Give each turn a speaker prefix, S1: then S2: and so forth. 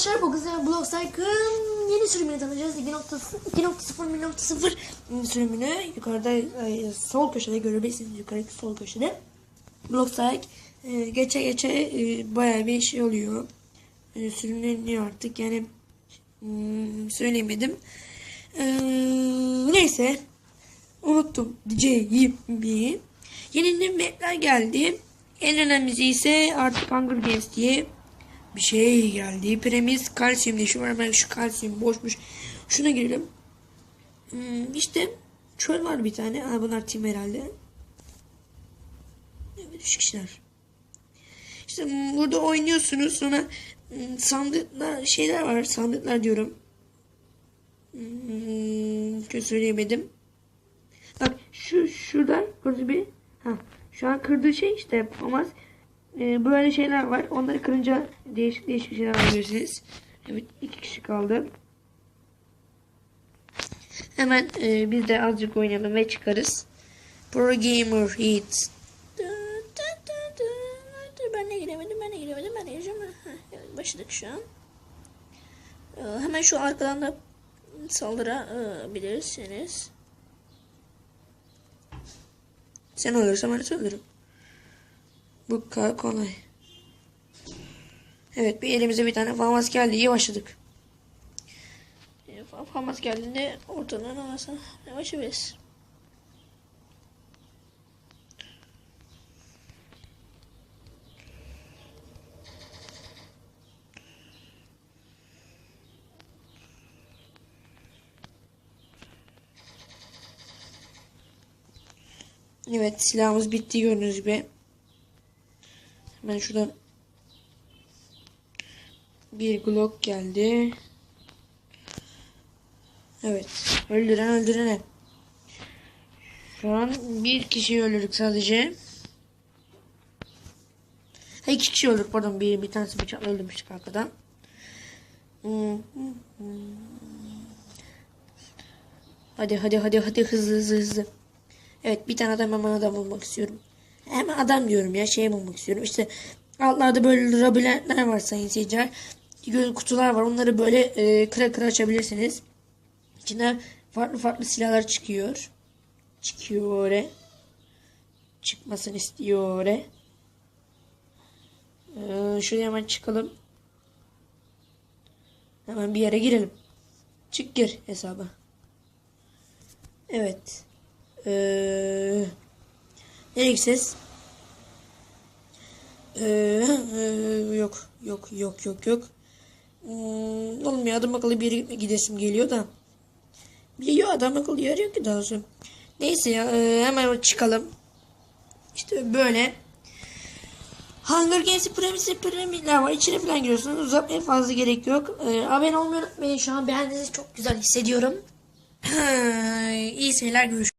S1: arkadaşlar bugün size Block Cycle'ın yeni sürümünü tanıyacağız. 2.0 2.0 sürümünü yukarıda e, sol köşede görebilirsiniz yukarıdaki sol köşede. Block Cycle e, geçe geçe e, bayağı bir şey oluyor. E, sürümleniyor artık yani hmm, söyleyemedim. E, neyse unuttum diyeceğim bir. Yeni mapler geldi. En önemlisi ise artık Hunger Games diye bir şey geldi. Premiz kalsiyum diye var. Ben şu kalsiyum boşmuş. Şuna girelim. Hmm, işte çöl var bir tane. Ha, bunlar tim herhalde. Evet üç kişiler. İşte hmm, burada oynuyorsunuz. Sonra hmm, sandıklar şeyler var. Sandıklar diyorum. Hmm, söyleyemedim. Bak şu şurada gördüğünüz bir ha şu an kırdığı şey işte yapamaz. Ee, böyle şeyler var. Onları kırınca değişik değişik şeyler alabilirsiniz. Evet iki kişi kaldı. Hemen e, biz de azıcık oynayalım ve çıkarız. Pro Gamer Hit. Ben de giremedim, ben de giremedim, ben de gireceğim. Başladık şu an. Ee, hemen şu arkadan da saldırabilirsiniz. Sen ölürsen ben ölürüm. Bu kolay. Evet bir elimize bir tane famas geldi. İyi başladık. E, Famas geldiğinde ortadan yavaş yavaş. Evet silahımız bitti gördüğünüz gibi. Hemen şuradan bir Glock geldi. Evet. Öldüren öldürene. Şu an bir kişiyi öldürdük sadece. Ha iki kişi öldürdük pardon. Bir, bir tanesi bıçakla öldürmüştük arkadan. Hadi hadi hadi hadi hızlı hızlı hızlı. Evet bir tane adam hemen adam bulmak istiyorum. Hemen adam diyorum ya şey bulmak istiyorum. İşte altlarda böyle labirentler var sayın seyirciler. Kutular var. Onları böyle e, kıra kıra açabilirsiniz. İçinden farklı farklı silahlar çıkıyor. Çıkıyor oraya. Çıkmasını istiyor oraya. Ee, şuraya hemen çıkalım. Hemen bir yere girelim. Çık gir hesaba. Evet. Ee, gideceğiz? Ee, e, yok yok yok yok yok. Hmm, olmuyor adam akıllı bir yere gidesim geliyor da. Biliyor adam akıllı yer yok ki daha sonra. Neyse ya e, hemen çıkalım. İşte böyle. Hunger Games'i premisi premiler var. İçine falan giriyorsunuz. Uzatmaya fazla gerek yok. E, abone olmayı unutmayın. Şu an beğendiğinizi çok güzel hissediyorum. İyi seyirler görüşürüz.